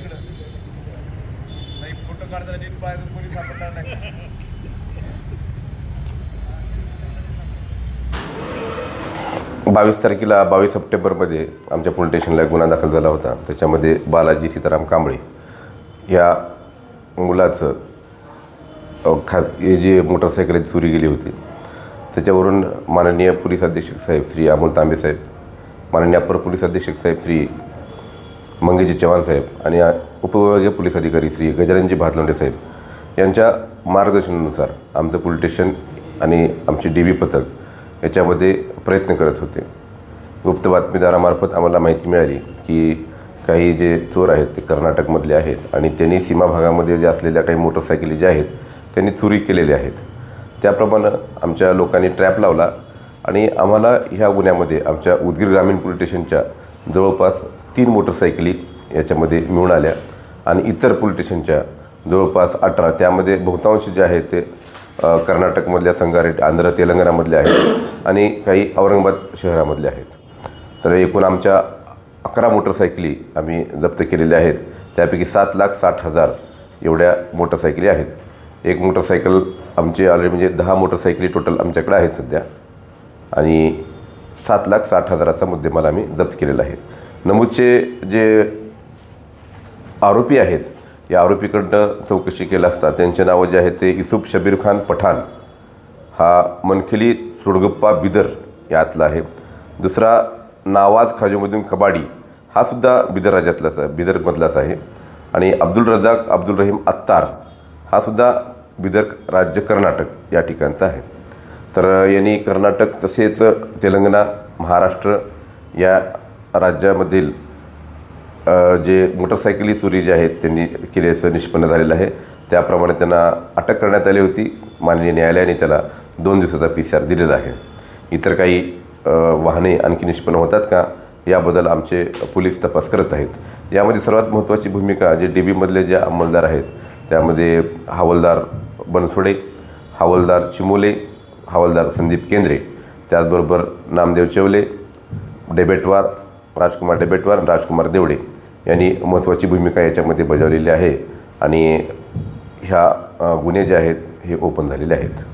इकडं. नाही फोटो नीट पाहिजे कोणी सापडणार नाही. बावीस तारखेला बावीस सप्टेंबरमध्ये आमच्या पोलीस स्टेशनला गुन्हा दाखल झाला होता. त्याच्यामध्ये बालाजी सीताराम कांबळे या मुलाचं खा हे जी मोटरसायकल चोरी गेली होती. त्याच्यावरून माननीय पोलीस अधीक्षक साहेब श्री अमोल तांबे साहेब माननीय अपर पोलीस अधीक्षक साहेब श्री मंगेजी चव्हाण साहेब आणि उपविभागीय पोलीस अधिकारी श्री गजाननजी भातलोंडे साहेब यांच्या मार्गदर्शनानुसार आमचं पोलीस स्टेशन आणि आमची डी बी पथक याच्यामध्ये प्रयत्न करत होते. गुप्त बातमीदारामार्फत आम्हाला माहिती मिळाली की काही जे चोर आहेत ते कर्नाटकमधले आहेत आणि त्यांनी सीमा भागामध्ये जे असलेल्या काही मोटरसायकली ज्या आहेत त्यांनी चोरी केलेल्या आहेत. त्याप्रमाणे आमच्या लोकांनी ट्रॅप लावला आणि आम्हाला ह्या गुन्ह्यामध्ये आमच्या उदगीर ग्रामीण पोलीस स्टेशनच्या जवळपास तीन मोटरसायकली याच्यामध्ये मिळून आल्या. आणि इतर पोलीस स्टेशनच्या जवळपास अठरा. त्यामध्ये बहुतांश जे आहेत ते कर्नाटकमधल्या संगारेड्डी आंध्र तेलंगणामधले आहेत आणि काही औरंगाबाद शहरामधले आहेत. तर एकूण आमच्या अकरा मोटरसायकली आम्ही जप्त केलेल्या आहेत. त्यापैकी सात लाख साठ हजार एवढ्या मोटरसायकली आहेत. एक मोटरसायकल आमचे ऑलरेडी म्हणजे दहा मोटरसायकली टोटल आमच्याकडे आहेत सध्या. आणि सात लाख साठ हजाराचा मुद्देमाल आम्ही जप्त केलेला आहे. नमूदचे जे आरोपी आहेत या आरोपीकडनं चौकशी केलं असता त्यांचे नावं जे आहेत ते इसूफ शबीर खान पठाण हा मनखिली सुडगप्पा बिदर यातला आहे. दुसरा नावाज खाजूमधून कबाडी हा सुद्धा बिदर राज्यातलाच आहे बिदरमधलाच आहे. आणि अब्दुल रजाक अब्दुल रहीम अत्तार हा सुद्धा बिदर राज्य कर्नाटक या ठिकाणचा आहे. तर यांनी कर्नाटक तसेच तेलंगणा महाराष्ट्र या राज्यामधील जे मोटरसायकली चोरी जे आहेत त्यांनी केल्याचं निष्पन्न झालेलं आहे. त्याप्रमाणे त्यांना अटक करण्यात आली होती माननीय न्यायालयाने त्याला दोन दिवसाचा पी सी आर दिलेला आहे. इतर काही वाहने आणखी निष्पन्न होतात का याबद्दल आमचे पोलीस तपास करत आहेत. यामध्ये सर्वात महत्त्वाची भूमिका जे डी बीमधले जे अंमलदार आहेत त्यामध्ये हवालदार बनसोडे हवालदार चिमोले हवालदार संदीप केंद्रे त्याचबरोबर नामदेव चेवले डेबेटवार राजकुमार डेबेटवार आणि राजकुमार देवडे यांनी महत्त्वाची भूमिका याच्यामध्ये बजावलेली आहे. आणि ह्या गुन्हे जे आहेत हे ओपन झालेले आहेत.